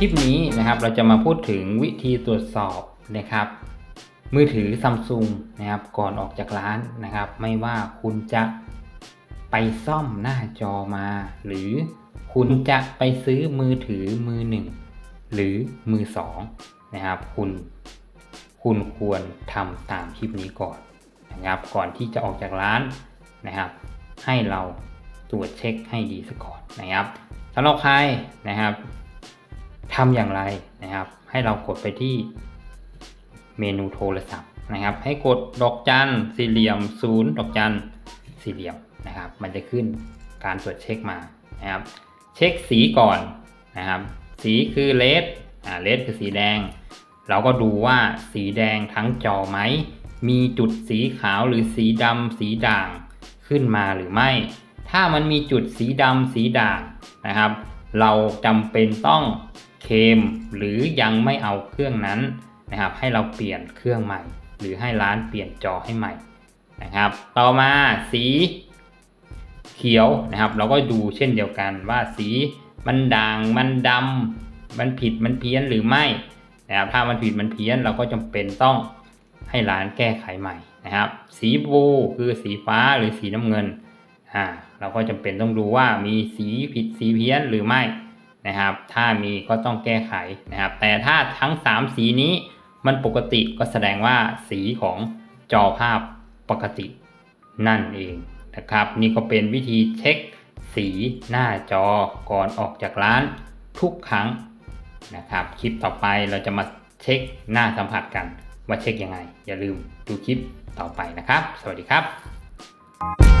คลิปนี้นะครับเราจะมาพูดถึงวิธีตรวจสอบนะครับ มือถือซัมซุงนะครับก่อนออกจากร้านนะครับ ไม่ว่าคุณจะไปซ่อมหน้าจอมา หรือคุณจะไปซื้อมือถือมือหนึ่งหรือมือสองนะครับ คุณ คุณควรทำตามคลิปนี้ก่อนนะครับก่อนที่จะออกจากร้านนะครับ ให้เราตรวจเช็คให้ดีซะก่อนนะครับสำหรับใครนะครับ ทำอย่างไรนะครับ ให้เรากดไปที่เมนูโทรศัพท์นะครับ ให้กดดอกจันสี่เหลี่ยมศูนย์ดอกจันสี่เหลี่ยมนะครับ มันจะขึ้นการตรวจเช็คมานะครับ เช็คสีก่อนนะครับ สีคือเลดอ่าเลดคือสีแดง เราก็ดูว่าสีแดงทั้งจอไหม มีจุดสีขาวหรือสีดำสีด่างขึ้นมาหรือไม่ ถ้ามันมีจุดสีดำสีด่างนะครับ เราจำเป็นต้อง เคลมหรือยังไม่เอาเครื่องนั้นนะครับ ให้เราเปลี่ยนเครื่องใหม่ หรือให้ร้านเปลี่ยนจอให้ใหม่นะครับ ต่อมาสีเขียวนะครับ เราก็ดูเช่นเดียวกันว่าสีมันด่างมันดำมันผิดมันเพี้ยนหรือไม่นะครับถ้ามันผิดมันเพี้ยนเราก็จำเป็นต้องให้ร้านแก้ไขใหม่นะครับ สีบูคือสีฟ้าหรือสีน้ำเงินอ่าเราก็จำเป็นต้องดูว่ามีสีผิดสีเพี้ยนหรือไม่ นะครับ ถ้ามีก็ต้องแก้ไขนะครับ แต่ถ้าทั้ง 3 สีนี้มันปกติก็แสดงว่าสีของจอภาพปกตินั่นเองนะครับ นี่ก็เป็นวิธีเช็คสีหน้าจอก่อนออกจากร้านทุกครั้งนะครับ คลิปต่อไปเราจะมาเช็คหน้าสัมผัสกันว่าเช็คยังไง อย่าลืมดูคลิปต่อไปนะครับ สวัสดีครับ